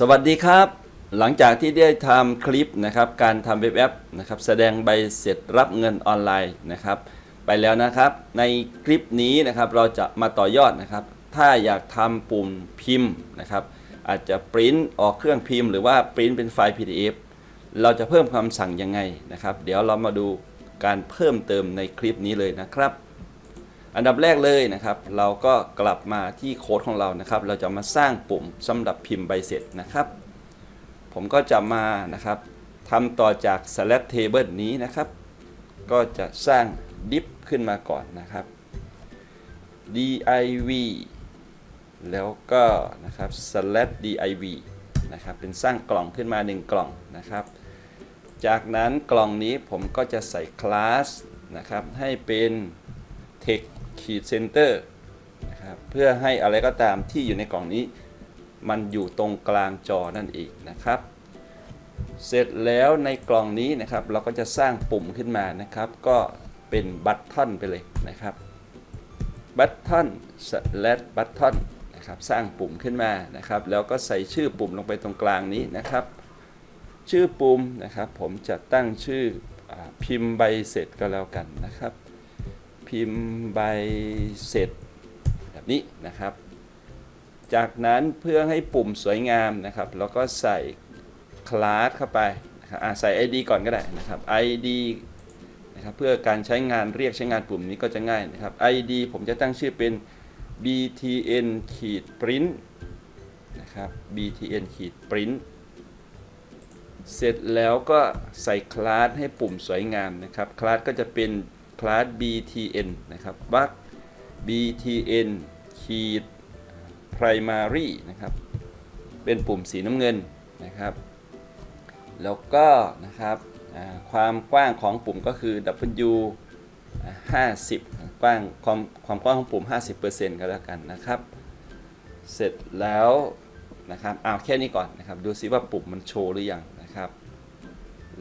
สวัสดีครับ หลังจากที่ได้ทำคลิปนะครับการทำเว็บแอปนะครับแสดงใบเสร็จรับเงินออนไลน์นะครับ ไปแล้วนะครับ ในคลิปนี้นะครับเราจะมาต่อยอดนะครับ ถ้าอยากทำปุ่มพิมพ์นะครับ อาจจะปริ้นออกเครื่องพิมพ์หรือว่าปริ้นเป็นไฟล์ PDF เราจะเพิ่มคำสั่งยังไงนะครับ เดี๋ยวเรามาดูการเพิ่มเติมในคลิปนี้เลยนะครับ อันดับแรกเลยนะครับ เราก็กลับมาที่โค้ดของเรานะครับ เราจะมาสร้างปุ่มสำหรับพิมพ์ใบเสร็จนะครับ ผมก็จะมานะครับทำต่อจาก select table นี้นะครับ ก็จะสร้าง div ขึ้นมาก่อนนะครับ div แล้วก็นะครับ select div นะครับ เป็นสร้างกล่องขึ้นมา 1 กล่องนะครับ จากนั้นกล่องนี้ผมก็จะใส่คลาสนะครับ ให้เป็น text ขีด center นะครับเพื่อให้อะไรก็ตามที่อยู่ในกล่องนี้ มันอยู่ตรงกลางจอนั่นเองนะครับ เสร็จแล้วในกล่องนี้นะครับ เราก็จะสร้างปุ่มขึ้นมานะครับ ก็เป็นบัตทอนไปเลยนะครับบัตทอน slash บัตทอนนะครับสร้างปุ่มขึ้นมานะครับ แล้วก็ใส่ชื่อปุ่มลงไปตรงกลางนี้นะครับ ชื่อปุ่มนะครับ ผมจะตั้งชื่ออพิมพ์ใบเสร็จก็แล้วกันนะครับ พิมพ์ใบเสร็จแบบนี้นะครับ จากนั้นเพื่อให้ปุ่มสวยงามนะครับเราก็ใส่คลาสเข้าไปนะครับอ่าใส่ ID ก่อนก็ได้นะครับ ID นะครับเพื่อการใช้งานเรียกใช้งานปุ่มนี้ก็จะง่ายนะครับ ID ผมจะตั้งชื่อเป็น btn ขีด print นะครับ btn ขีด print เสร็จแล้วก็ใส่คลาสให้ปุ่มสวยงามนะครับ คลาสก็จะเป็น คลาส btn นะครับบัก btn ขีด primary นะครับ เป็นปุ่มสีน้ำเงินนะครับ แล้วก็นะครับความกว้างของปุ่มก็คือ W 50 กว้างความความกว้างของปุ่ม 50%ก็แล้วกันนะครับ เสร็จแล้วนะครับเอาแค่นี้ก่อนนะครับ ดูซิว่าปุ่มมันโชว์หรือยัง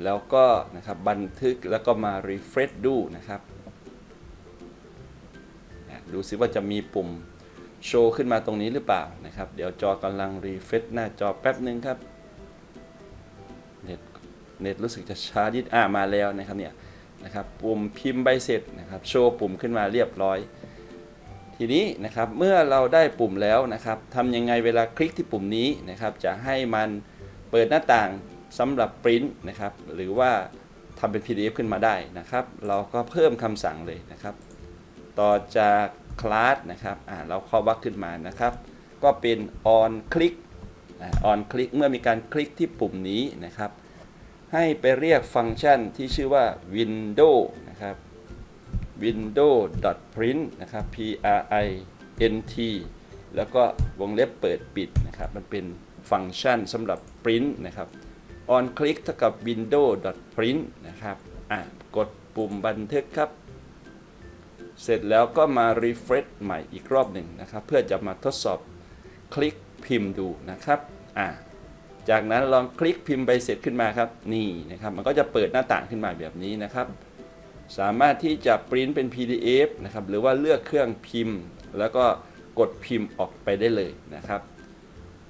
แล้วก็นะครับบันทึกแล้วก็มา refresh ดูนะครับ ดูซิว่าจะมีปุ่มโชว์ขึ้นมาตรงนี้หรือเปล่านะครับ เดี๋ยวจอกำลังรีเฟรชหน้าจอแป๊บหนึ่งครับเน็ตเน็ตรู้สึกจะช้าดิดอ่ามาแล้วนะครับเนี่ยนะครับปุ่มพิมพ์ใบเสร็จนะครับโชว์ปุ่มขึ้นมาเรียบร้อย ทีนี้นะครับเมื่อเราได้ปุ่มแล้วนะครับทำยังไงเวลาคลิกที่ปุ่มนี้นะครับ จะให้มันเปิดหน้าต่าง สำหรับปริ้นนะครับ หรือว่าทำเป็น PDF ขึ้นมาได้นะครับ เราก็เพิ่มคำสั่งเลยนะครับ ต่อจากคลาสนะครับอ่าเราเข้าวักขึ้นมานะครับ ก็เป็น on click on click เมื่อมีการคลิกที่ปุ่มนี้นะครับ ให้ไปเรียกฟังก์ชันที่ชื่อว่า window นะครับ window print นะครับ p r i n t แล้วก็วงเล็บเปิดปิดนะครับ มันเป็นฟังก์ชันสำหรับ print นะครับ on click เท่ากับ window print นะครับอะกดปุ่มบันทึกครับ เสร็จแล้วก็มา refresh ใหม่อีกรอบหนึ่งนะครับ เพื่อจะมาทดสอบคลิกพิมพ์ดูนะครับอ่าจากนั้นลองคลิกพิมพ์ใบเสร็จขึ้นมาครับ นี่นะครับ มันก็จะเปิดหน้าต่างขึ้นมาแบบนี้นะครับ สามารถที่จะปริ้นเป็น PDF นะครับ หรือว่าเลือกเครื่องพิมพ์ แล้วก็กดพิมพ์ออกไปได้เลยนะครับ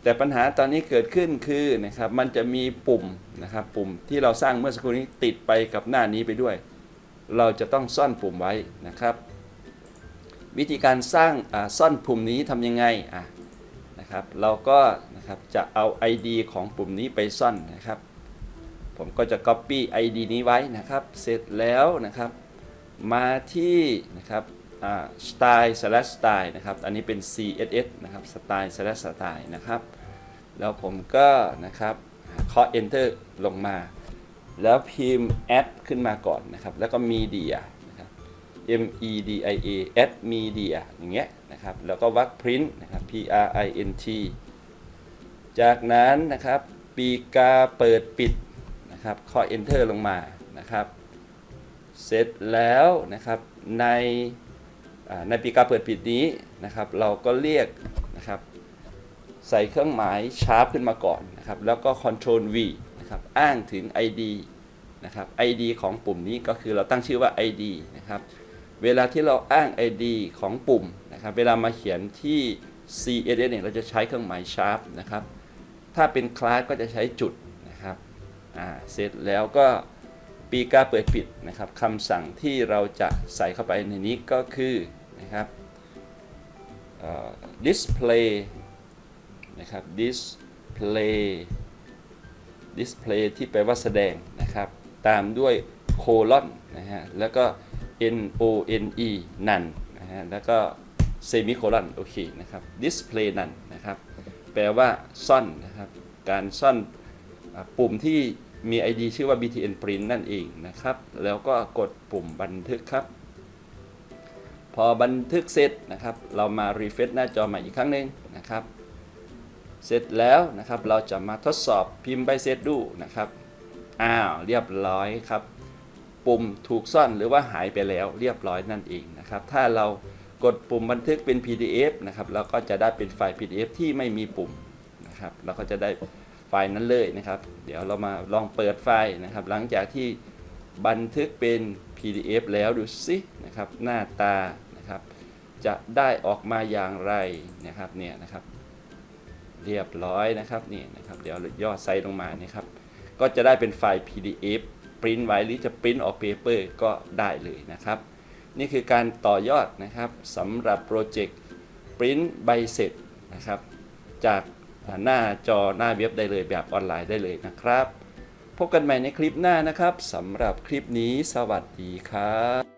แต่ปัญหาตอนนี้เกิดขึ้นคือนะครับมันจะมีปุ่มนะครับปุ่มที่เราสร้างเมื่อสักครู่นี้ติดไปกับหน้านี้ไปด้วย เราจะต้องซ่อนปุ่มไว้นะครับ วิธีการสร้างซ่อนปุ่มนี้ทำยังไงอะนะครับเราก็นะครับจะเอา ID ของปุ่มนี้ไปซ่อนนะครับ ผมก็จะ Copy ID นี้ไว้นะครับ เสร็จแล้วนะครับ มาที่นะครับอ่า style slash style นะครับ อันนี้เป็น CSS นะครับ style slash style นะครับ แล้วผมก็นะครับเคาะ enter ลงมา แล้วพิมพ์ add ขึ้นมาก่อนนะครับ แล้วก็ media นะครับ M E D I A add media อย่างเงี้ยนะครับ แล้วก็วัก print นะครับ P R I N T จากนั้นนะครับปีกาเปิดปิดนะครับข้อ enter ลงมานะครับ เสร็จแล้วนะครับในในปีกาเปิดปิดนี้นะครับ เราก็เรียกนะครับ ใส่เครื่องหมายชาร์ปขึ้นมาก่อนนะครับแล้วก็ Ctrl V นะครับอ้างถึง ID นะครับ ID ของปุ่มนี้ก็คือเราตั้งชื่อว่า ID นะครับเวลาที่เราอ้าง ID ของปุ่มนะครับเวลามาเขียนที่ CSS เนี่ยเราจะใช้เครื่องหมายชาร์ปนะครับถ้าเป็นคลาสก็จะใช้จุดนะครับอ่าเสร็จแล้วก็ปีกาเปิดปิดนะครับคำสั่งที่เราจะใส่เข้าไปในนี้ก็คือนะครับ display นะครับ display display ที่แปลว่าแสดงนะครับ ตามด้วย colon นะฮะ แล้วก็ n o n e none นะฮะ แล้วก็ semicolon โอเคนะครับ display none นะครับ แปลว่าซ่อนนะครับ การซ่อนปุ่มที่มี ID ชื่อว่า btn print นั่นเองนะครับ แล้วก็กดปุ่มบันทึกครับ พอบันทึกเสร็จนะครับ เรามา refresh หน้าจอใหม่อีกครั้งหนึ่งนะครับ เสร็จแล้วนะครับเราจะมาทดสอบพิมพ์ใบเสร็จดูนะครับอ้าวเรียบร้อยครับ ปุ่มถูกซ่อนหรือว่าหายไปแล้วเรียบร้อยนั่นเองนะครับ ถ้าเรากดปุ่มบันทึกเป็น PDF นะครับเราก็จะได้เป็นไฟล์ PDF ที่ไม่มีปุ่มนะครับเราก็จะได้ไฟล์นั้นเลยนะครับ เดี๋ยวเรามาลองเปิดไฟล์นะครับ หลังจากที่บันทึกเป็น PDF แล้วดูสินะครับหน้าตานะครับ จะได้ออกมาอย่างไรนะครับเนี่ยนะครับ เรียบร้อยนะครับนี่นะครับเดี๋ยวย่อไซส์ลงมานี่ครับก็จะได้เป็นไฟล์ PDF ปริ้นไว้หรือจะปริ้นออกเปเปอร์ก็ได้เลยนะครับ นี่คือการต่อยอดนะครับสำหรับโปรเจกต์ปริ้นใบเสร็จนะครับจากหน้าจอหน้าเว็บได้เลยแบบออนไลน์ได้เลยนะครับ พบกันใหม่ในคลิปหน้านะครับสำหรับคลิปนี้สวัสดีครับ